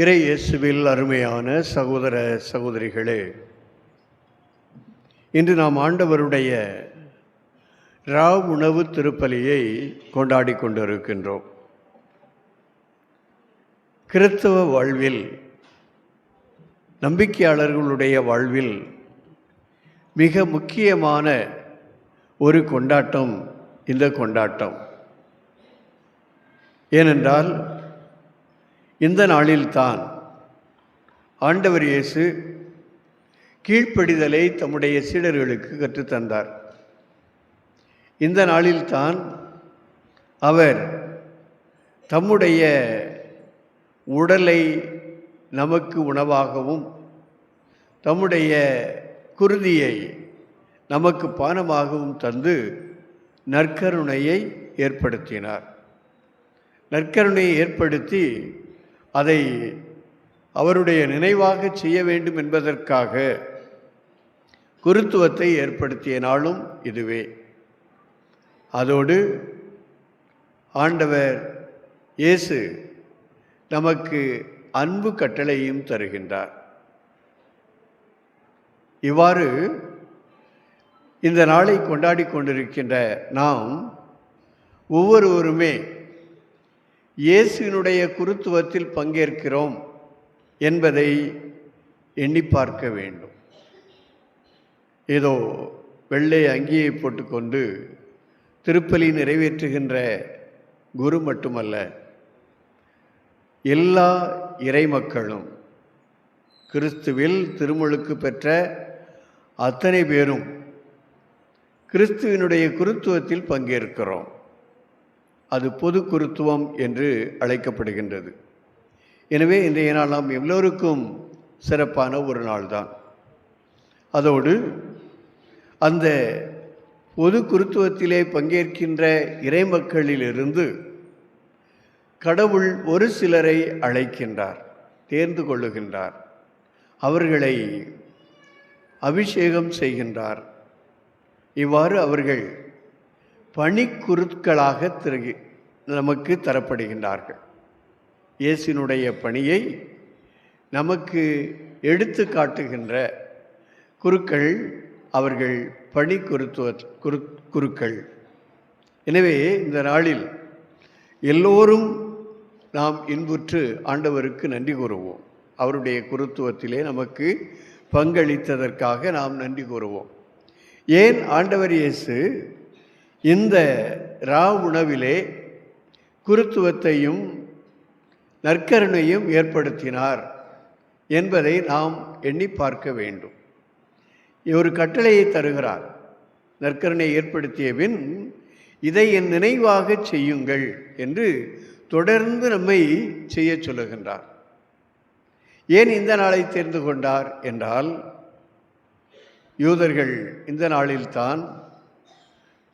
இறை இயேசுவில் அருமையான சகோதர சகோதரிகளே இன்று நாம் ஆண்டவருடைய ரா உணவு திருப்பலியை கொண்டாடி கொண்டிருக்கின்றோம். கிறிஸ்தவ வாழ்வில் நம்பிக்கையாளர்களுடைய வாழ்வில் மிக முக்கியமான ஒரு கொண்டாட்டம் இந்த கொண்டாட்டம். ஏனென்றால் இந்த நாளில்தான் ஆண்டவர் இயேசு கீழ்ப்படிதலை தம்முடைய சீடர்களுக்கு கற்றுத்தந்தார். இந்த நாளில்தான் அவர் தம்முடைய உடலை நமக்கு உணவாகவும் தம்முடைய குருதியை நமக்கு பானமாகவும் தந்து நற்கருணையை ஏற்படுத்தினார். நற்கருணையை ஏற்படுத்தி அதை அவருடைய நினைவாக செய்ய வேண்டும் என்பதற்காக குருத்துவத்தை ஏற்படுத்திய நாளும் இதுவே. அதோடு ஆண்டவர் இயேசு நமக்கு அன்பு கட்டளையும் தருகின்றார். இவ்வாறு இந்த நாளை கொண்டாடி கொண்டிருக்கின்ற நாம் ஒவ்வொருவருமே இயேசுவினுடைய குருத்துவத்தில் பங்கேற்கிறோம் என்பதை எண்ணி பார்க்க வேண்டும். ஏதோ வெள்ளை அங்கியை போட்டுக்கொண்டு திருப்பலி நிறைவேற்றுகின்ற குரு மட்டுமல்ல எல்லா இறைமக்களும் கிறிஸ்துவில் திருமுழுக்கு பெற்ற அத்தனை பேரும் கிறிஸ்துவினுடைய குருத்துவத்தில் பங்கேற்கிறோம். அது பொது குருத்துவம் என்று அழைக்கப்படுகின்றது. எனவே இன்றைய நாள் நாம் எல்லோருக்கும் சிறப்பான ஒரு நாள்தான். அதோடு அந்த பொது குருத்துவத்திலே பங்கேற்கின்ற இறைமக்களிலிருந்து கடவுள் ஒரு சிலரை அழைக்கின்றார் தேர்ந்து கொள்ளுகின்றார். அவர்களை அபிஷேகம் செய்கின்றார். இவ்வாறு அவர்கள் பணிக்குருட்களாக திரு நமக்கு தரப்படுகின்றார்கள். இயேசினுடைய பணியை நமக்கு எடுத்து காட்டுகின்ற குருக்கள் அவர்கள் பணி குருத்துவ குரு குருக்கள். எனவே இந்த நாளில் எல்லோரும் நாம் இன்புற்று ஆண்டவருக்கு நன்றி கூறுவோம். அவருடைய குருத்துவத்திலே நமக்கு பங்களித்ததற்காக நாம் நன்றி கூறுவோம். ஏன் ஆண்டவர் இயேசு இந்த ரா உணவிலே குருத்துவத்தையும் நற்கருணையும் ஏற்படுத்தினார் என்பதை நாம் எண்ணி பார்க்க வேண்டும். ஒரு கட்டளையை தருகிறார். நற்கருணை ஏற்படுத்திய பின் இதை என் நினைவாக செய்யுங்கள் என்று தொடர்ந்து நம்மை செய்ய சொல்லுகின்றார். ஏன் இந்த நாளை தேர்ந்து கொண்டார் என்றால் யூதர்கள் இந்த நாளில்தான்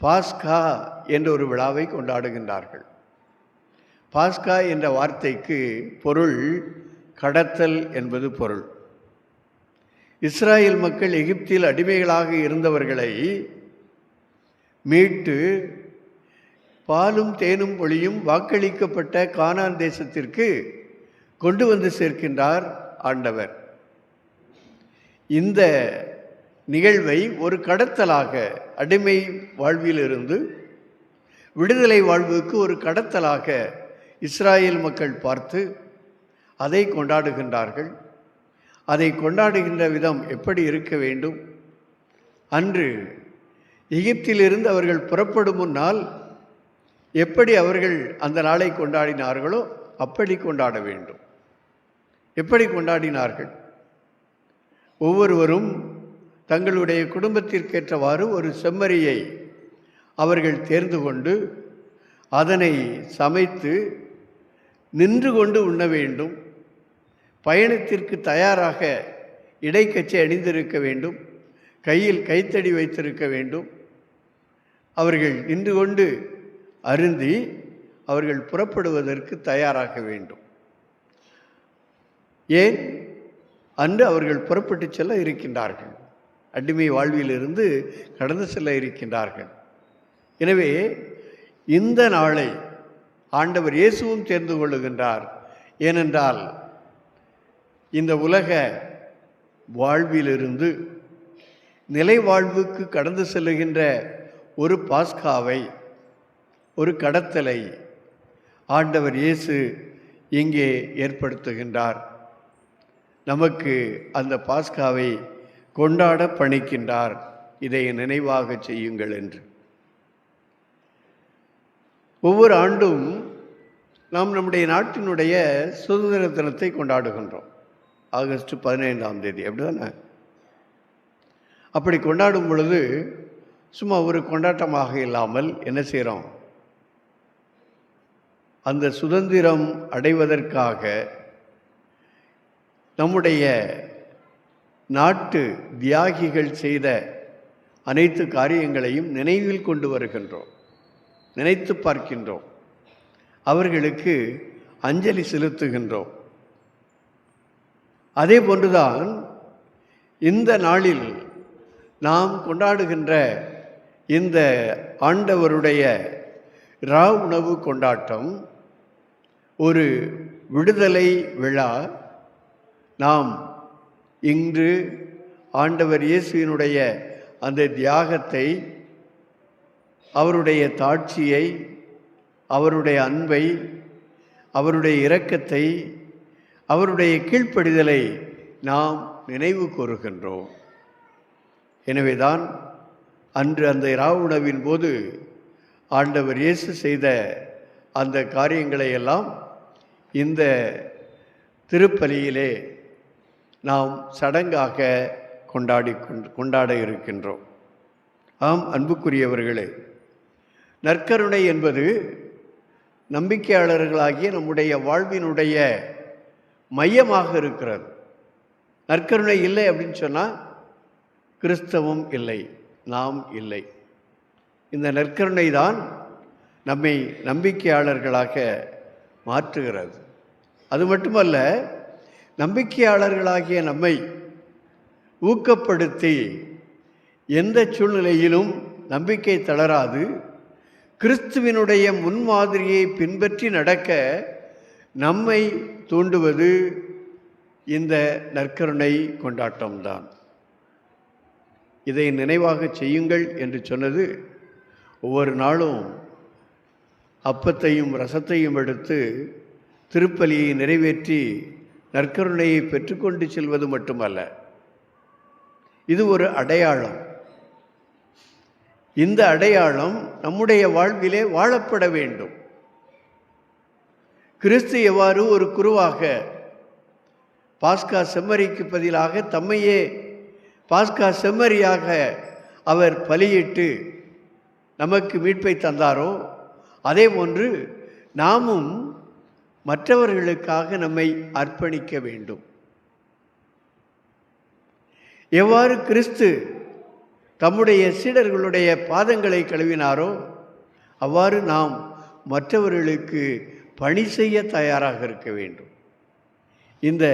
பாஸ்கா என்ற ஒரு விழாவை கொண்டாடுகின்றார்கள். பாஸ்கா என்ற வார்த்தைக்கு பொருள் கடத்தல் என்பது பொருள். இஸ்ராயல் மக்கள் எகிப்தில் அடிமைகளாக இருந்தவர்களை மீட்டு பாலும் தேனும் ஒளியும் வாக்களிக்கப்பட்ட கானான் தேசத்திற்கு கொண்டு வந்து சேர்க்கின்றார் ஆண்டவர். இந்த நிகழ்வை ஒரு கடத்தலாக அடிமை வாழ்விலிருந்து விடுதலை வாழ்வுக்கு ஒரு கடத்தலாக இஸ்ராயேல் மக்கள் பார்த்து அதை கொண்டாடுகின்றார்கள். அதை கொண்டாடுகின்ற விதம் எப்படி இருக்க வேண்டும்? அன்று எகிப்திலிருந்து அவர்கள் புறப்படும் முன்னால் எப்படி அவர்கள் அந்த நாளை கொண்டாடினார்களோ அப்படி கொண்டாட வேண்டும். எப்படி கொண்டாடினார்கள்? ஒவ்வொருவரும் தங்களுடைய குடும்பத்திற்கேற்றவாறு ஒரு செம்மறியை அவர்கள் தேர்ந்து கொண்டு அதனை சமைத்து நின்று கொண்டு உண்ண வேண்டும். பயணத்திற்கு தயாராக இடைக்கச்சை அணிந்திருக்க வேண்டும். கையில் கைத்தடி வைத்திருக்க வேண்டும். அவர்கள் நின்று கொண்டு அருந்தி அவர்கள் புறப்படுவதற்கு தயாராக வேண்டும். ஏன்? அன்று அவர்கள் புறப்பட்டு செல்ல இருக்கின்றார்கள். அடிமை வாழ்விலிருந்து கடந்து செல்ல இருக்கின்றார்கள். எனவே இந்த நாளை ஆண்டவர் இயேசுவும் தேர்ந்து கொள்ளுகின்றார். ஏனென்றால் இந்த உலக வாழ்விலிருந்து நிலை வாழ்வுக்கு கடந்து செல்லுகின்ற ஒரு பாஸ்காவை ஒரு கடத்தலை ஆண்டவர் இயேசு இங்கே ஏற்படுத்துகின்றார். நமக்கு அந்த பாஸ்காவை கொண்டாட பணிக்கின்றார். இதை நினைவாக செய்யுங்கள் என்று. ஒவ்வொரு ஆண்டும் நாம் நம்முடைய நாட்டினுடைய சுதந்திர தினத்தை கொண்டாடுகின்றோம். ஆகஸ்ட் பதினைந்தாம் தேதி அப்படிதானே? அப்படி கொண்டாடும் பொழுது சும்மா ஒரு கொண்டாட்டமாக இல்லாமல் என்ன செய்கிறோம்? அந்த சுதந்திரம் அடைவதற்காக நம்முடைய நாட்டு தியாகிகள் செய்த அனைத்து காரியங்களையும் நினைவில் கொண்டு வருகின்றோம். நினைத்து பார்க்கின்றோம். அவர்களுக்கு அஞ்சலி செலுத்துகின்றோம். அதே போன்றுதான் இந்த நாளில் நாம் கொண்டாடுகின்ற இந்த ஆண்டவருடைய ரா உணவு கொண்டாட்டம் ஒரு விடுதலை விழா நாம் இன்று ஆண்டவர் இயேசுவினுடைய அந்த தியாகத்தை அவருடைய தாட்சியை அவருடைய அன்பை அவருடைய இரக்கத்தை அவருடைய கீழ்ப்படிதலை நாம் நினைவு கூறுகின்றோம். எனவேதான் அன்று அந்த இராவுணவின் போது ஆண்டவர் இயேசு செய்த அந்த காரியங்களை எல்லாம் இந்த திருப்பலியிலே நாம் சடங்காக கொண்டாடி கொண்டாட இருக்கின்றோம். ஆம் அன்புக்குரியவர்களே நற்கருணை என்பது நம்பிக்கையாளர்களாகிய நம்முடைய வாழ்வினுடைய மையமாக இருக்கிறது. நற்கருணை இல்லை அப்படின்னு சொன்னால் கிறிஸ்தவம் இல்லை நாம் இல்லை. இந்த நற்கருணை தான் நம்மை நம்பிக்கையாளர்களாக மாற்றுகிறது. அது மட்டுமல்ல நம்பிக்கையாளர்களாகிய நம்மை ஊக்கப்படுத்தி எந்த சூழ்நிலையிலும் நம்பிக்கை தளராது கிறிஸ்துவினுடைய முன்மாதிரியை பின்பற்றி நடக்க நம்மை தூண்டுவது இந்த நற்கருணை கொண்டாட்டம்தான். இதை நினைவாக செய்யுங்கள் என்று சொன்னது. ஒவ்வொரு நாளும் அப்பத்தையும் ரசத்தையும் எடுத்து திருப்பலியை நிறைவேற்றி நற்கருணையை பெற்றுக்கொண்டு செல்வது மட்டுமல்ல. இது ஒரு அடையாளம். இந்த அடையாளம் நம்முடைய வாழ்விலே வாழப்பட வேண்டும். கிறிஸ்து எவ்வாறு ஒரு குருவாக பாஸ்கா செம்மறிக்கு பதிலாக தம்மையே பாஸ்கா செம்மறியாக அவர் பலியிட்டு நமக்கு மீட்பை தந்தாரோ அதே போன்று நாமும் மற்றவர்களுக்காக நம்மை அர்ப்பணிக்க வேண்டும். எவ்வாறு கிறிஸ்து தம்முடைய சீடர்களுடைய பாதங்களை கழுவினாரோ அவ்வாறு நாம் மற்றவர்களுக்கு பணி செய்ய தயாராக இருக்க வேண்டும். இந்த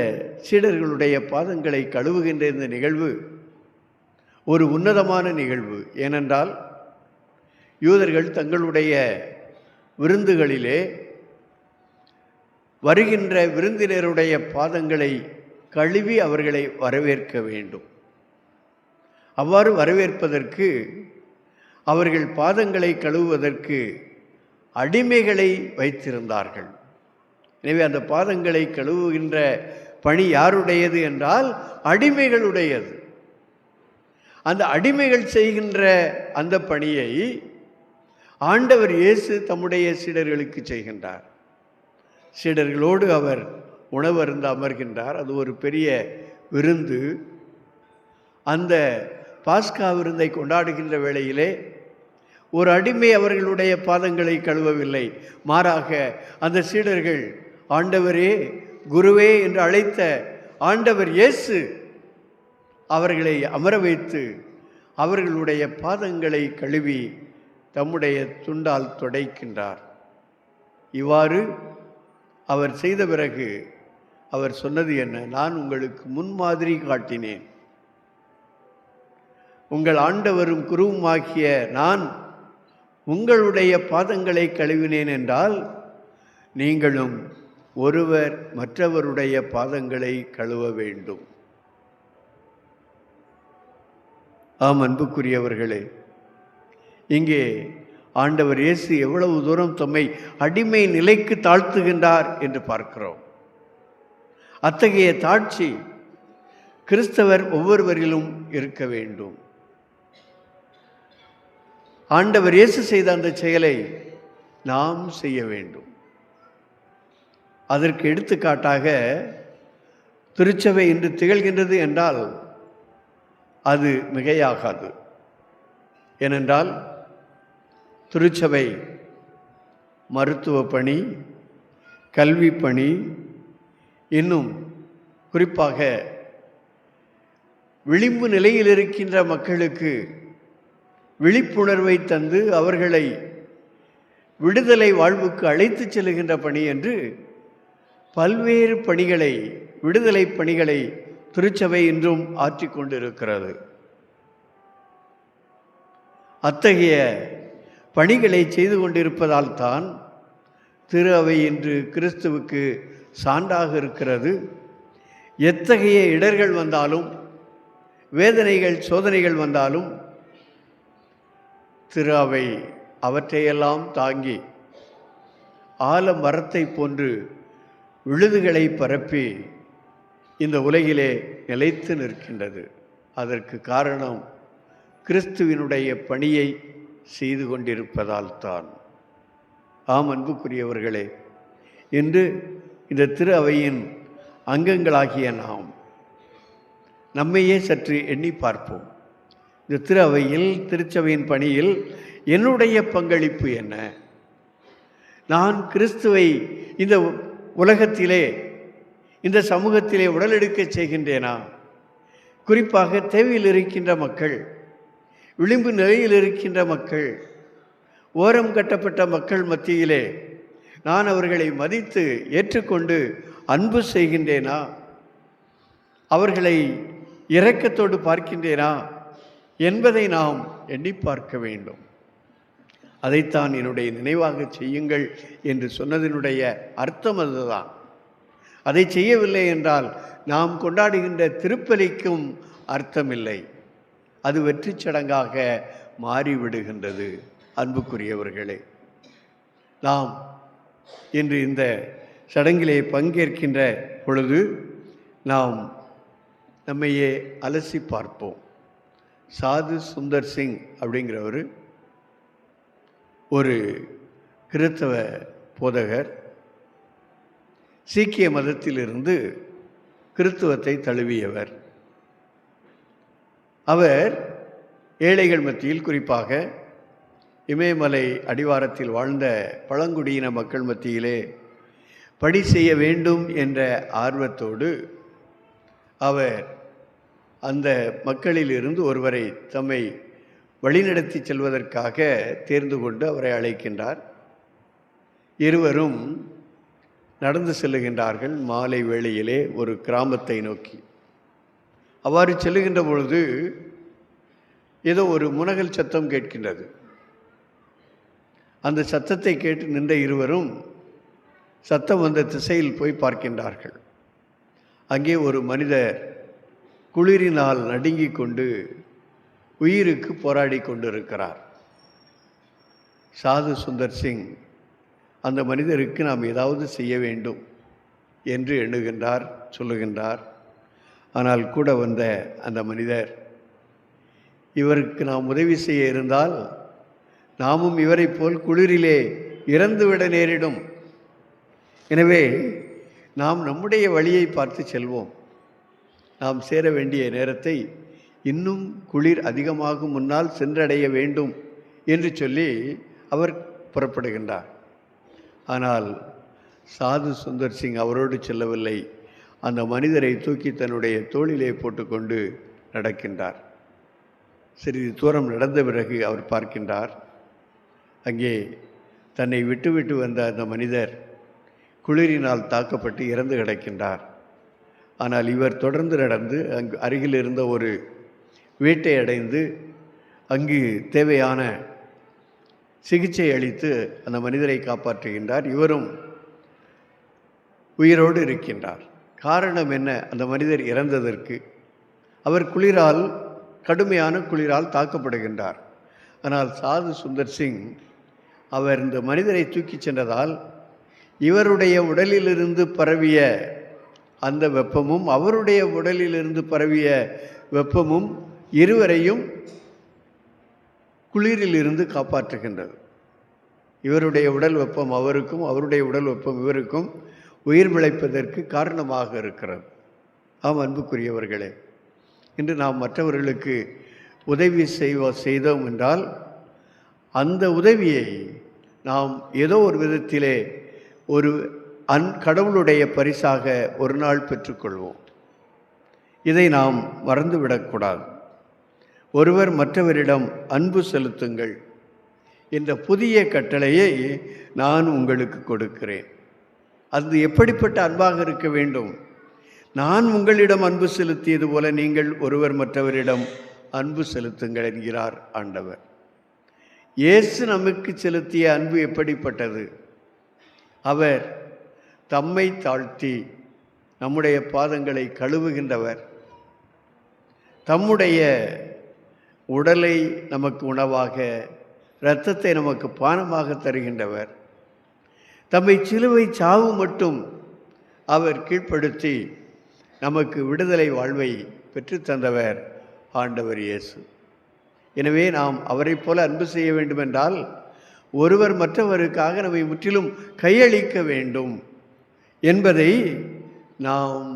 சீடர்களுடைய பாதங்களை கழுவுகின்ற இந்த நிகழ்வு ஒரு உன்னதமான நிகழ்வு. ஏனென்றால் யூதர்கள் தங்களுடைய விருந்துகளிலே வருகின்ற விருந்தினருடைய பாதங்களை கழுவி அவர்களை வரவேற்க வேண்டும். அவ்வாறு வரவேற்பதற்கு அவர்கள் பாதங்களை கழுவுவதற்கு அடிமைகளை வைத்திருந்தார்கள். எனவே அந்த பாதங்களை கழுவுகின்ற பணி யாருடையது என்றால் அடிமைகளுடையது. அந்த அடிமைகள் செய்கின்ற அந்த பணியை ஆண்டவர் இயேசு தம்முடைய சீடர்களுக்கு செய்கின்றார். சீடர்களோடு அவர் உணவு அருந்த அமர்கின்றார். அது ஒரு பெரிய விருந்து. அந்த பாஸ்கா விருந்தை கொண்டாடுகின்ற வேளையிலே ஒரு அடிமை அவர்களுடைய பாதங்களை கழுவவில்லை. மாறாக அந்த சீடர்கள் ஆண்டவரே குருவே என்று அழைத்த ஆண்டவர் இயேசு அவர்களை அமர வைத்து அவர்களுடைய பாதங்களை கழுவி தம்முடைய துண்டால் துடைக்கின்றார். இவ்வாறு அவர் செய்த பிறகு அவர் சொன்னது என்ன? நான் உங்களுக்கு முன்மாதிரி காட்டினேன். உங்கள் ஆண்டவரும் குருவுமாகிய நான் உங்களுடைய பாதங்களை கழுவினேன் என்றால் நீங்களும் ஒருவர் மற்றவருடைய பாதங்களை கழுவ வேண்டும். ஆம் அன்புக்குரியவர்களே இங்கே ஆண்டவர் இயேசு எவ்வளவு தூரம் தம்மை அடிமை நிலைக்கு தாழ்த்துகின்றார் என்று பார்க்கிறோம். அத்தகைய தாட்சி கிறிஸ்தவர் ஒவ்வொருவரிலும் இருக்க வேண்டும். ஆண்டவர் இயேசு செய்த அந்த செயலை நாம் செய்ய வேண்டும். அதற்கு எடுத்துக்காட்டாக திருச்சபை இன்று திகழ்கின்றது என்றால் அது மிகையாகாது. ஏனென்றால் திருச்சபை மருத்துவ பணி கல்வி பணி இன்னும் குறிப்பாக விளிம்பு நிலையில் இருக்கின்ற மக்களுக்கு விழிப்புணர்வை தந்து அவர்களை விடுதலை வாழ்வுக்கு அழைத்துச் செல்கின்ற பணி என்று பல்வேறு பணிகளை விடுதலை பணிகளை திருச்சபை இன்றும் ஆற்றிக்கொண்டிருக்கிறது அத்தகைய பணிகளை செய்து கொண்டிருப்பதால் தான் திரு அவை இன்று கிறிஸ்துவுக்கு சான்றாக இருக்கிறது. எத்தகைய இடர்கள் வந்தாலும் வேதனைகள் சோதனைகள் வந்தாலும் திரு அவை அவற்றையெல்லாம் தாங்கி ஆலமரத்தை போன்று விழுதுகளை பரப்பி இந்த உலகிலே நிலைத்து நிற்கின்றது. அதற்கு காரணம் கிறிஸ்துவினுடைய பணியை செய்து கொண்டிருப்பதால் தான். ஆம் அன்புக்குரியவர்களே என்று இந்த திரு அவையின் அங்கங்களாகிய நாம் நம்மையே சற்று எண்ணி பார்ப்போம். இந்த திரு அவையில் திருச்சபையின் பணியில் என்னுடைய பங்களிப்பு என்ன? நான் கிறிஸ்துவை இந்த உலகத்திலே இந்த சமூகத்திலே உடலெடுக்க செய்கின்றேனா? குறிப்பாக தேவையில் இருக்கின்ற மக்கள் விளிம்பு நிலையில் இருக்கின்ற மக்கள் ஓரம் கட்டப்பட்ட மக்கள் மத்தியிலே நான் அவர்களை மதித்து ஏற்றுக்கொண்டு அன்பு செய்கின்றேனா? அவர்களை இரக்கத்தோடு பார்க்கின்றேனா? என்பதை நாம் எண்ணி பார்க்க வேண்டும். அதைத்தான் என்னுடைய நினைவாக செய்யுங்கள் என்று சொன்னதினுடைய அர்த்தம் அதுதான். அதை செய்யவில்லை என்றால் நாம் கொண்டாடுகின்ற திருப்பலிக்கும் அர்த்தமில்லை. அது வெற்றி சடங்காக மாறிவிடுகின்றது. அன்புக்குரியவர்களே நாம் இன்று இந்த சடங்கிலே பங்கேற்கின்ற பொழுது நாம் நம்மையே அலசி பார்ப்போம். சாது சுந்தர் சிங் அப்படிங்கிறவர் ஒரு கிறித்தவ போதகர் சீக்கிய மதத்திலிருந்து கிறித்துவத்தை தழுவியவர். அவர் ஏழைகள் மத்தியில் குறிப்பாக இமயமலை அடிவாரத்தில் வாழ்ந்த பழங்குடியின மக்கள் மத்தியிலே பணி செய்ய வேண்டும் என்ற ஆர்வத்தோடு அவர் அந்த மக்களிலிருந்து ஒருவரை தம்மை வழிநடத்தி செல்வதற்காக தேர்ந்து கொண்டு அவரை அழைக்கின்றார். இருவரும் நடந்து செல்லுகின்றார்கள் மாலை வேளையிலே ஒரு கிராமத்தை நோக்கி. அவ்வாறு செல்லுகின்ற பொழுது ஏதோ ஒரு முனகல் சத்தம் கேட்கின்றது. அந்த சத்தத்தை கேட்டு நின்ற இருவரும் சத்தம் வந்த திசையில் போய் பார்க்கின்றார்கள். அங்கே ஒரு மனிதர் குளிரினால் நடுங்கிக் கொண்டு உயிருக்கு போராடி கொண்டிருக்கிறார். சாது சுந்தர் சிங் அந்த மனிதருக்கு நாம் ஏதாவது செய்ய வேண்டும் என்று எண்ணுகின்றார் சொல்லுகின்றார். ஆனால் கூட வந்த அந்த மனிதர் இவருக்கு நாம் உதவி செய்ய இருந்தால் நாமும் இவரைப் போல் குளிரிலே இறந்துவிட நேரிடும். எனவே நாம் நம்முடைய வழியை பார்த்து செல்வோம். நாம் சேர வேண்டிய நேரத்தை இன்னும் குளிர் அதிகமாகும் முன்னால் சென்றடைய வேண்டும் என்று சொல்லி அவர் புறப்படுகின்றார். ஆனால் சாது சுந்தர் சிங் அவரோடு செல்லவில்லை. அந்த மனிதரை தூக்கி தன்னுடைய தோளிலே போட்டுக்கொண்டு நடக்கின்றார். சிறிது தூரம் நடந்த பிறகு அவர் பார்க்கின்றார். அங்கே தன்னை விட்டுவிட்டு வந்த அந்த மனிதர் குளிரினால் தாக்கப்பட்டு இறந்து கிடக்கின்றார். ஆனால் இவர் தொடர்ந்து நடந்து அங்கு அருகில் இருந்த ஒரு வீட்டை அடைந்து அங்கு தேவையான சிகிச்சை அளித்து அந்த மனிதரை காப்பாற்றுகின்றார். இவரும் உயிரோடு இருக்கின்றார். காரணம் என்ன? அந்த மனிதர் இறந்ததற்கு. அவர் குளிரால் கடுமையான குளிரால் தாக்கப்படுகின்றார். ஆனால் சாது சுந்தர் சிங் அவர் இந்த மனிதரை தூக்கிச் சென்றதால் இவருடைய உடலிலிருந்து பரவிய அந்த வெப்பமும் அவருடைய உடலிலிருந்து பரவிய வெப்பமும் இருவரையும் குளிரிலிருந்து காப்பாற்றுகின்றது. இவருடைய உடல் வெப்பம் அவருக்கும் அவருடைய உடல் வெப்பம் இவருக்கும். உயிர் பிழைப்பதற்கு காரணமாக இருக்கிறது ஆம் அன்புக்குரியவர்களே இன்று நாம் மற்றவர்களுக்கு உதவி செய்வ செய்தோம் என்றால் அந்த உதவியை நாம் ஏதோ ஒரு விதத்திலே ஒரு அன் கடவுளுடைய பரிசாக ஒரு நாள் பெற்றுக்கொள்வோம். இதை நாம் மறந்துவிடக்கூடாது ஒருவர் மற்றவரிடம் அன்பு செலுத்துங்கள் என்ற புதிய கட்டளையை நான் உங்களுக்கு கொடுக்கிறேன். அது எப்படிப்பட்ட அன்பாக இருக்க வேண்டும்? நான் உங்களிடம் அன்பு செலுத்தியது போல நீங்கள் ஒருவர் மற்றவரிடம் அன்பு செலுத்துங்கள் என்கிறார் ஆண்டவர். இயேசு நமக்கு செலுத்திய அன்பு எப்படிப்பட்டது? அவர் தம்மை தாழ்த்தி நம்முடைய பாதங்களை கழுவுகின்றவர். தம்முடைய உடலை நமக்கு உணவாக இரத்தத்தை நமக்கு பானமாக தருகின்றவர். தம்மை சிலுவை சாவு மட்டும் அவர் கீழ்ப்படுத்தி நமக்கு விடுதலை வாழ்வை பெற்றுத்தந்தவர் ஆண்டவர் இயேசு. எனவே நாம் அவரைப் போல அன்பு செய்ய வேண்டுமென்றால் ஒருவர் மற்றவருக்காக நம்மை முற்றிலும் கையளிக்க வேண்டும் என்பதை நாம்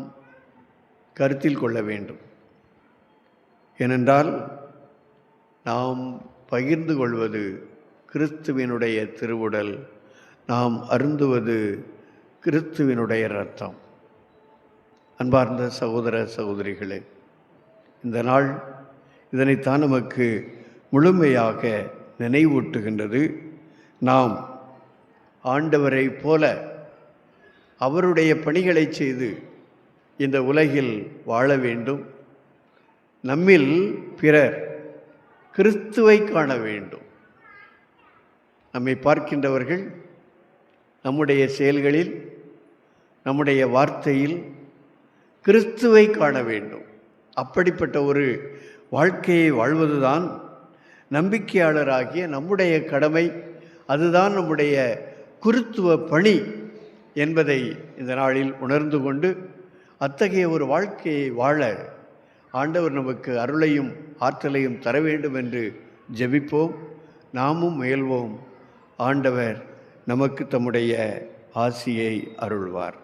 கருத்தில் கொள்ள வேண்டும். ஏனென்றால் நாம் பகிர்ந்து கொள்வது கிறிஸ்துவினுடைய திருவுடல். நாம் அருந்துவது கிறிஸ்துவினுடைய இரத்தம். அன்பார்ந்த சகோதர சகோதரிகளே இந்த நாள் இதனைத்தான் நமக்கு முழுமையாக நினைவூட்டுகின்றது. நாம் ஆண்டவரை போல அவருடைய பணிகளை செய்து இந்த உலகில் வாழ வேண்டும். நம்மில் பிறர் கிறிஸ்துவை காண வேண்டும். நம்மை பார்க்கின்றவர்கள் நம்முடைய செயல்களில் நம்முடைய வார்த்தையில் கிறிஸ்துவை காண வேண்டும். அப்படிப்பட்ட ஒரு வாழ்க்கையை வாழ்வதுதான் நம்பிக்கையாளராகிய நம்முடைய கடமை அதுதான் நம்முடைய குருத்துவ பணி என்பதை இந்த நாளில் உணர்ந்து கொண்டு அத்தகைய ஒரு வாழ்க்கையை வாழ ஆண்டவர் நமக்கு அருளையும் ஆற்றலையும் தர வேண்டும் என்று ஜெபிப்போம். நாமும் முயல்வோம். ஆண்டவர் நமக்கு தம்முடைய ஆசியை அருள்வார்.